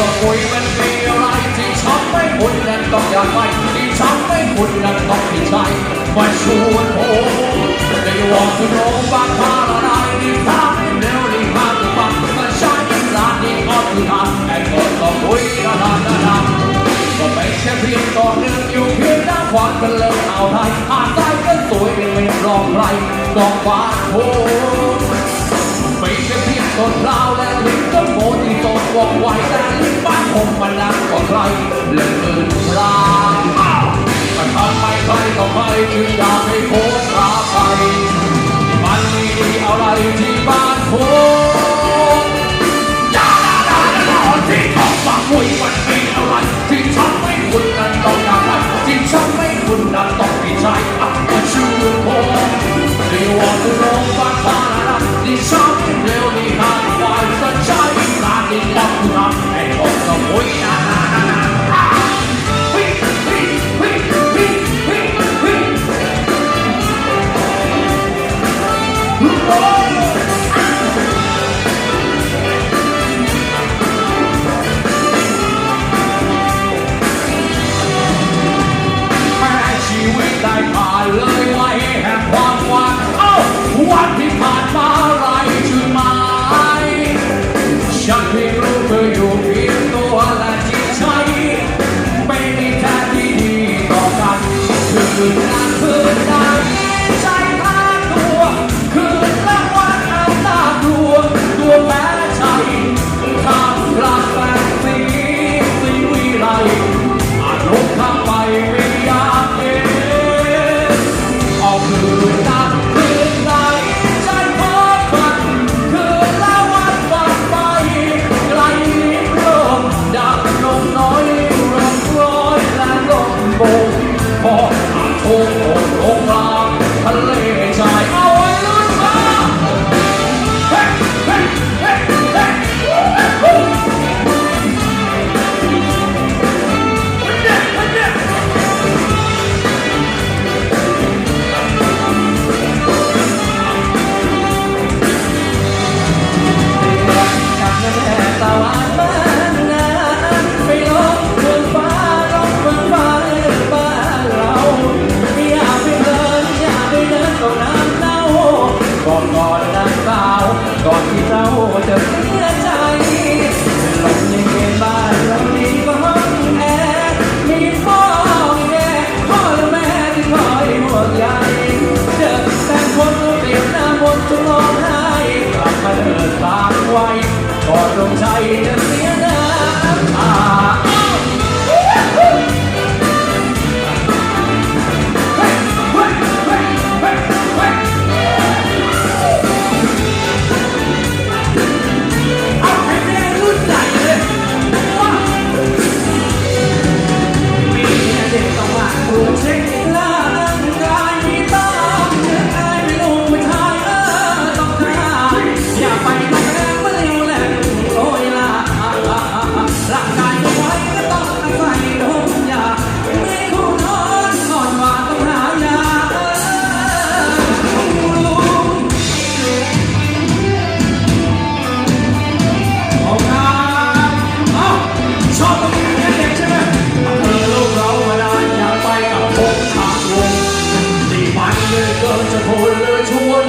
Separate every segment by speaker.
Speaker 1: ต้องคุยมันมีอะไรที่ฉันไม่คุณนั้นต้องอยากไปที่ฉันไม่คุณนั้นต้องมีใจ มาชวนผมได้วอนจะร้องบ้างพาอะไรนี่ทางให้เร็วนี่มาตัวบังมาใช้ลานนี่ก็คือทางแต่ก่อนต้องคุยกันนานนานก็ไม่ใช่เพียงต่อเนื่องอยู่เพียงด้านขวานกันเลยเอาไทยหาดใต้ก็สวยเป็นไม่รองใครต้องฟ้าโพไม่ใช่เพียงต้นพราและลิ้นก็โมที่ตกว่องไวแต่ลิ้นบ้านผมมันดังกว่าใครเลื่อ จึงอยากให้โคตรราไป ไม่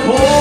Speaker 1: 五